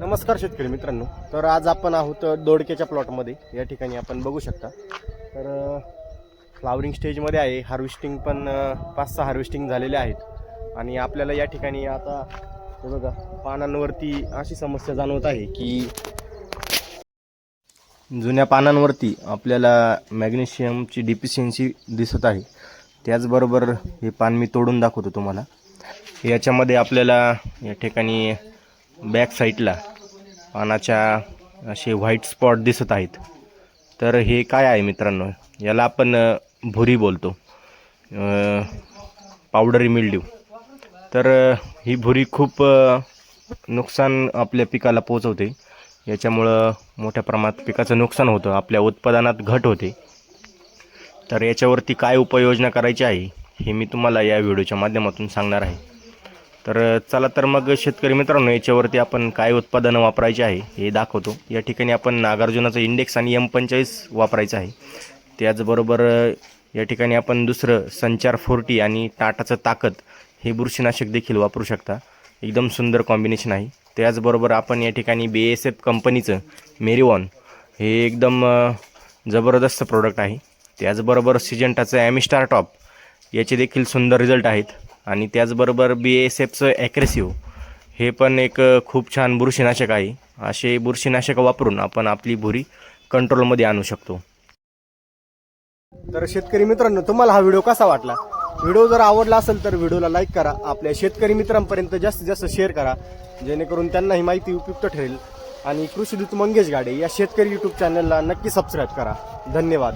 नमस्कार शेतकरी मित्रांनो. तर आज आपण आहोत दोडक्याच्या प्लॉटमध्ये या ठिकाणी आपण बघू शकता. तर फ्लावरिंग स्टेजमध्ये आहे. हार्वेस्टिंग पण पाच सहा हार्वेस्टिंग झालेले आहेत. आणि आपल्याला या ठिकाणी आता हे बघा पानांवरती अशी समस्या जाणवत आहे की जुन्या पानांवरती आपल्याला मॅग्नेशियमची डिफिशियन्सी दिसत आहे. त्याचबरोबर हे पान मी तोडून दाखवतो तुम्हाला. याच्यामध्ये आपल्याला या ठिकाणी बॅक साईडला पानाच्या असे व्हाईट स्पॉट दिसत आहेत. तर हे काय आहे मित्रांनो? याला आपण भुरी बोलतो. पावडरी मिल्ड्यू तर ही भुरी खूप नुकसान आपल्या पिकाला पोचवते याच्यामुळं मोठ्या प्रमाणात पिकाचं नुकसान होतं. आपल्या उत्पादनात घट होते. तर याच्यावरती काय उपाययोजना करायची आहे हे मी तुम्हाला या व्हिडिओच्या माध्यमातून सांगणार आहे. तर चला तर मग शेतकरी मित्रांनो याच्यावरती आपण काय उत्पादनं वापरायचे आहे हे दाखवतो. या ठिकाणी आपण नागार्जुनाचं इंडेक्स आणि एम पंचेचाळीस वापरायचं आहे. त्याचबरोबर या ठिकाणी आपण दुसरं संचार फोर्टी आणि टाटाचं ताकद हे बुरशीनाशक देखील वापरू शकता. एकदम सुंदर कॉम्बिनेशन आहे. त्याचबरोबर आपण या ठिकाणी बी एस एफ कंपनीचं मेरिवॉन हे एकदम जबरदस्त प्रोडक्ट आहे. त्याचबरोबर सिजंटाचं ॲमिस्टार टॉप याचे देखील सुंदर रिझल्ट आहेत. आणि त्याचबरोबर बी एस एफचं ॲक्रेसिव्ह हे पण एक खूप छान बुरशीनाशक आहे. असे बुरशीनाशक वापरून आपण आपली भुरी कंट्रोलमध्ये आणू शकतो. तर शेतकरी मित्रांनो तुम्हाला हा व्हिडिओ कसा वाटला? व्हिडिओ जर आवडला असेल तर व्हिडिओला लाईक करा. आपल्या शेतकरी मित्रांपर्यंत जास्तीत जास्त शेअर करा. जेणेकरून त्यांना ही माहिती उपयुक्त ठरेल. आणि कृषीदूत मंगेश गाडे या शेतकरी यूट्यूब चॅनलला नक्की सबस्क्राईब करा. धन्यवाद.